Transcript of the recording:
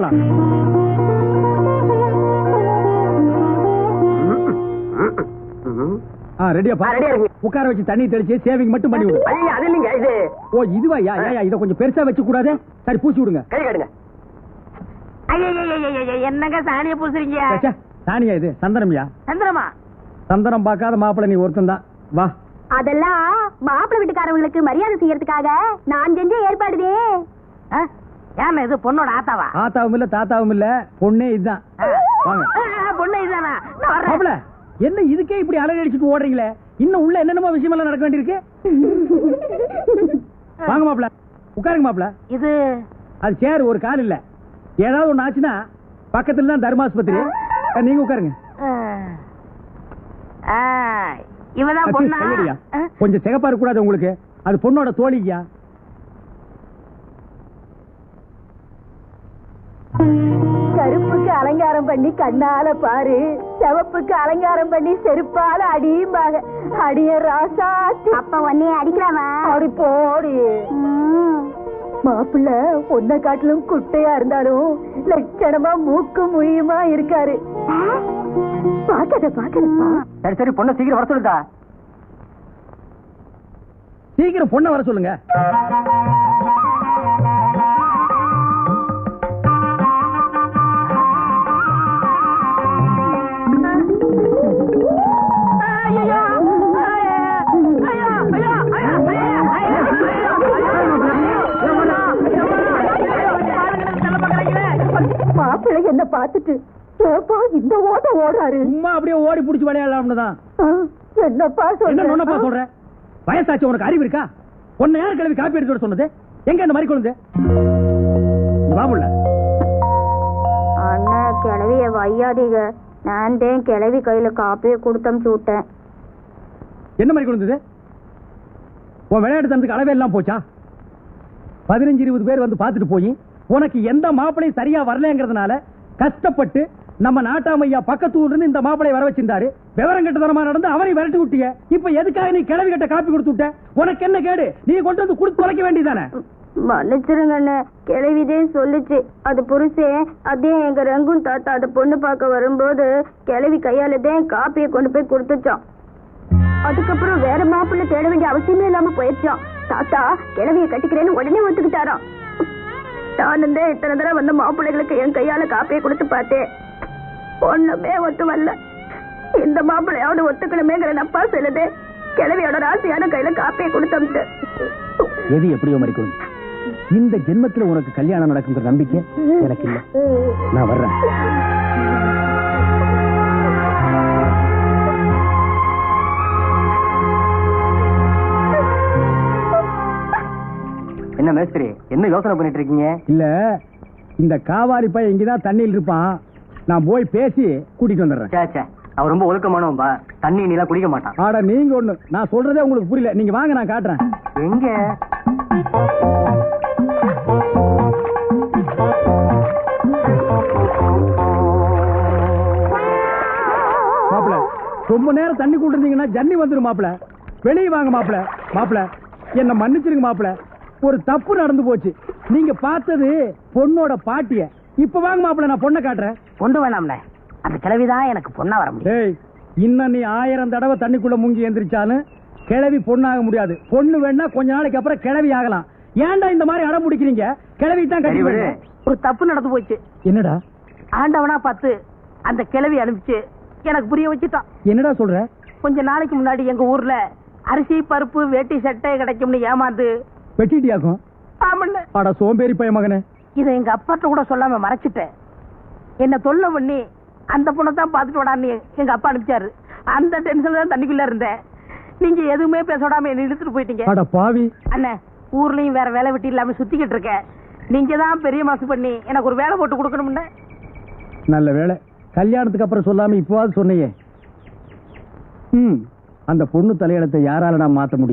போலாம். உட்கார வச்சு தண்ணி தெளிச்சு சேவிங் மட்டும் பண்ணி விடு. ஐயா அது இல்லைங்க இது. ஓ இதுவா? யா யா இத கொஞ்சம் பெருசா வச்சு கூடாதே சரி பூசி விடுங்க. கை காடுங்க என்னங்க சாணிய பூசுறீங்க? ச்சே, சாணியா இது? சந்தனம்யா? சந்திரமா சந்தனம் பார்க்காத மாப்பிள்ளை நீ ஒருத்தன் தான் வா. அதெல்லாம் மாப்பிள்ளை வீட்டுக்காரங்களுக்கு மரியாதை செய்யறதுக்காக நான் செஞ்ச ஏற்பாடுதே. ஏன் இது பொண்ணோட ஆத்தாவா? ஆத்தாவும் இல்ல தாத்தாவும் இல்ல. பொண்ணே இதுதான். வாங்க. பொண்ணு மாப்பிள என்ன இதுக்கே இப்படி அலறி அடிச்சுட்டு ஓடுறீங்களே? இன்னும் உள்ள என்னென்னமோ விஷயம் எல்லாம் நடக்க வேண்டியிருக்கு? வாங்க மாப்பிள. உட்காருங்க மாப்பிள. இது அது சேர் ஒரு கால் இல்ல. ஏதாவது ஒண்ணு ஆச்சுன்னா பக்கத்துல தான் தர்மாஸ்பத்திரி நீங்க உட்காருங்க. இவதான் பொண்ணா? கொஞ்சம் சிகப்பா இருக்க கூடாது உங்களுக்கு. அது பொண்ணோட தோழியா அலங்காரம் பண்ணி கண்ணால பாரு. சிவப்புக்கு அலங்காரம் பண்ணி செருப்பால அடியும்பாக அடிய ராசாத்தி. அப்ப உன்னைய அடிக்கலாமா? அடி போடி. மாப்பிள்ள பொண்ணை காட்டிலும் குட்டையா இருந்தாலும் லட்சணமா மூக்கு முழியுமா இருக்காரு. பாக்காத பாக்கலப்பா சரி சரி பொண்ணை சீக்கிரம் வர சொல்லுதா சீக்கிரம் பொண்ணை வர சொல்லுங்க. மாப்பிள்ளை என்ன பார்த்துட்டு ஏப்பா இந்த ஓட்ட ஓடுறாரு. சும்மா அப்படியே ஓடி புடிச்சு விளையாடலாம்னு தான். என்னப்பா என்ன நொன்னப்பா சொல்ற? சொல்ற வயசாச்சு உனக்கு அறிவு இருக்கா? உன்னை யார் கிளவி காப்பி எடுத்து வர சொன்னது? எங்க இந்த மாதிரி குழந்தை வாமுள்ள அண்ணா கிளவிய வையாதீங்க. நான் தான் கிளவி கையில காப்பியை கொடுத்தமுச்சு விட்டேன் என்ன மாதிரி குழந்தை உன் விளையாட்டு தனத்துக்கு அளவே எல்லாம் போச்சா? பதினஞ்சு இருபது பேர் வந்து பார்த்துட்டு போய் உனக்கு எந்த மாப்பிளையும் சரியா வரலங்கிறதுனால கஷ்டப்பட்டு நம்ம நாட்டாமையா பக்கத்து ஊர்ல இருந்து இந்த மாப்பிளைய வர வச்சிருந்தாரு. விவரம் கட்டதனமா நடந்து அவரை விரட்டி விட்டிய. இப்ப எதுக்காக நீ கிளவி கட்ட காப்பி கொடுத்து விட்ட? உனக்கு என்ன கேடு? நீ கொண்டு வந்து குடுத்து தொலைக்க வேண்டியதானே மன்னிச்சிருங்க அண்ணே. கிளவிதேன் சொல்லுச்சு. அது புருஷே அதே எங்க ரங்கும் தாத்தா அந்த பொண்ணு பார்க்க வரும்போது கிளவி கையாலதே காப்பியை கொண்டு போய் கொடுத்துச்சான் அதுக்கப்புறம் வேற மாப்பிள்ளை தேட வேண்டிய அவசியமே இல்லாம போயிடுச்சான் தாத்தா கிளவிய கட்டிக்கிறேன்னு உடனே ஒத்துக்கிட்டாராம். நானும் தான் இத்தனை தடவை வந்து மாப்பிள்ளைகளுக்கு என் கையால காப்பியை கொடுத்து பார்த்தேன் ஒண்ணுமே ஒத்து வரல இந்த மாப்பிள்ளையாவது ஒத்துக்கணுமேங்கிற நப்பா சொல்லுது. கிழவியோட ராசியான கையில காப்பியை கொடுத்தமிட்டு. எது எப்படியோ மறிக்கணும் இந்த ஜென்மத்துல உனக்கு கல்யாணம் நடக்குங்கிற நம்பிக்கை எனக்கு இல்லை. நான் வர்றேன். மேஸ்திரி என்ன யோசனை பண்ணிட்டு இருக்கீங்க இல்ல இந்த காவாரி பையன் இங்கதான் தண்ணியில் இருப்பான். நான் போய் பேசி கூட்டிட்டு வந்துடுறேன். அவன் ரொம்ப ஒழுக்கமானவன்பா தண்ணி நீலாம் குடிக்க மாட்டான். ஆட நீங்க ஒண்ணு நான் சொல்றதே உங்களுக்கு புரியல. நீங்க வாங்க நான் காட்டுறேன். எங்க? மாப்பிள ரொம்ப நேரம் தண்ணி கூட்டிருந்தீங்கன்னா ஜன்னி வந்துரும் மாப்பிள. வெளியே வாங்க மாப்பிள. மாப்பிள என்ன மன்னிச்சிருங்க மாப்பிள. ஒரு தப்பு நடந்து போச்சு. நீங்க பார்த்தது பொண்ணோட பாட்டிய. இப்ப வாங்க மாப்பிள நான் பொண்ணை காட்டுறேன். கொண்டு வேணாம்ல. அந்த கிழவிதான் எனக்கு பொண்ணா வர முடியும். டேய் இன்னும் நீ ஆயிரம் தடவை தண்ணிக்குள்ள முங்கி எந்திரிச்சாலும் கிழவி பொண்ணாக முடியாது. பொண்ணு வேணா கொஞ்ச நாளைக்கு அப்புறம் கிழவி ஆகலாம். ஏன்டா இந்த மாதிரி அடம் பிடிக்கிறீங்க? கிழவி தான் கட்டி. ஒரு தப்பு நடந்து போச்சு. என்னடா? ஆண்டவனா பார்த்து அந்த கிழவி அனுப்பிச்சு எனக்கு புரிய வச்சுட்டான். என்னடா சொல்ற? கொஞ்ச நாளைக்கு முன்னாடி எங்க ஊர்ல அரிசி பருப்பு வேட்டி சட்டை கிடைக்கும்னு ஏமாந்து வெட்டிட்டியாக்கும்? ஆமண்ண. அட சோம்பேறி பைய மகனே. இதை எங்க அப்பாட்ட கூட சொல்லாம மறைச்சிட்டேன். என்ன தொல்லை பண்ணி அந்த பொண்ணை தான் பார்த்துட்டு விடான்னு எங்க அப்பா அனுப்பிச்சாரு அந்த டென்ஷன்ல தான் தண்ணிக்குள்ள இருந்தேன். நீங்க எதுவுமே பேச விடாம என்ன இழுத்துட்டு போயிட்டீங்க. அட பாவி. அண்ணே ஊர்லயும் வேற வேலை வெட்டி இல்லாம சுத்திக்கிட்டு இருக்கேன். நீங்க தான் பெரிய மனசு பண்ணி எனக்கு ஒரு வேலை போட்டு கொடுக்கணும்னு. நல்ல வேலை. கல்யாணத்துக்கு அப்புறம் சொல்லாம இப்போவாது சொன்னையே. ம் அந்த பொண்ணு தலையெழுத்தை யாரால நான் மாத்த முடியும்?